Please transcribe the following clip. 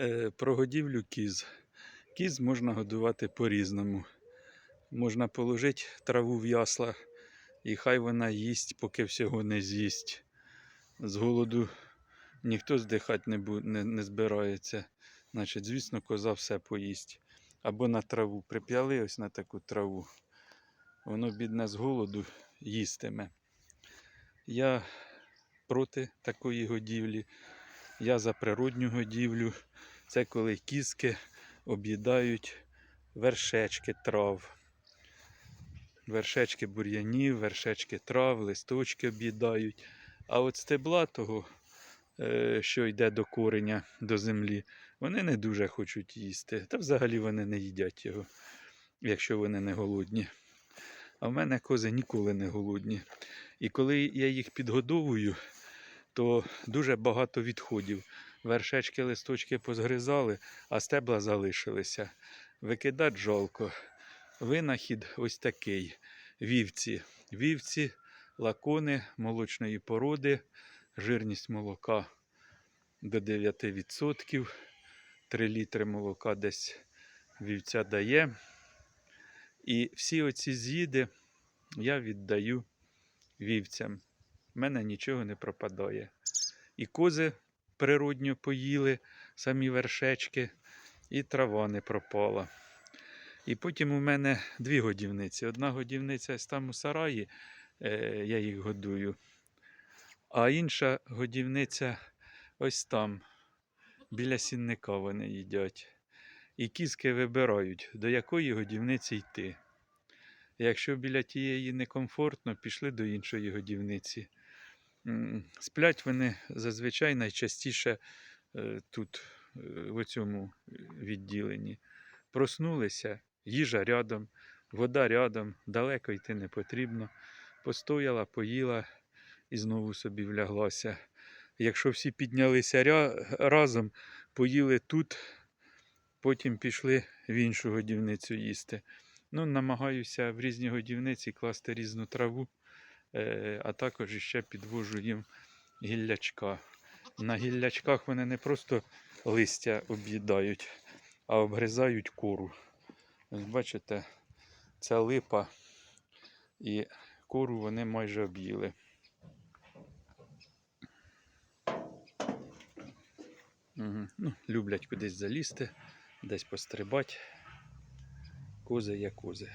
Е, Про годівлю кіз. Кіз можна годувати по-різному. Можна положити траву в ясла, і хай вона їсть, поки всього не з'їсть. З голоду ніхто здихати не, бу- не, не збирається. Значить, звісно, коза все поїсть. Або на траву прип'яли ось на таку траву. Воно, бідне, з голоду їстиме. Я проти такої годівлі. Я за природню годівлю. Це коли кіски об'їдають вершечки трав. Вершечки бур'янів, вершечки трав, листочки об'їдають. А от стебла того, е, що йде до кореня, до землі, вони не дуже хочуть їсти. Та взагалі вони не їдять його, якщо вони не голодні. А в мене кози ніколи не голодні. І коли я їх підгодовую, то дуже багато відходів. Вершечки, листочки позгризали, а стебла залишилися. Викидать жалко. Винахід ось такий. Вівці. Вівці, лакони молочної породи, жирність молока до 9%. 3 літри молока десь вівця дає. І всі оці з'їди я віддаю вівцям. В мене нічого не пропадає. І кози природньо поїли, самі вершечки, і трава не пропала. І потім у мене дві годівниці. Одна годівниця там у сараї, е, я їх годую, а інша годівниця ось там, біля сінника вони їдять. І кіски вибирають, до якої годівниці йти. Якщо біля тієї некомфортно, пішли до іншої годівниці. Сплять вони зазвичай найчастіше е, тут, е, в цьому відділенні. Проснулися, їжа рядом, вода рядом, далеко йти не потрібно. Постояла, поїла і знову собі вляглася. Якщо всі піднялися ря- разом, поїли тут, потім пішли в іншу годівницю їсти. Ну, намагаюся в різні годівниці класти різну траву, а також ще підвожу їм гіллячка. На гіллячках вони не просто листя об'їдають, а обгризають кору. Ось бачите, це липа, і кору вони майже об'їли. Угу. Ну, люблять кудись залізти, десь пострибати. Кози є кози.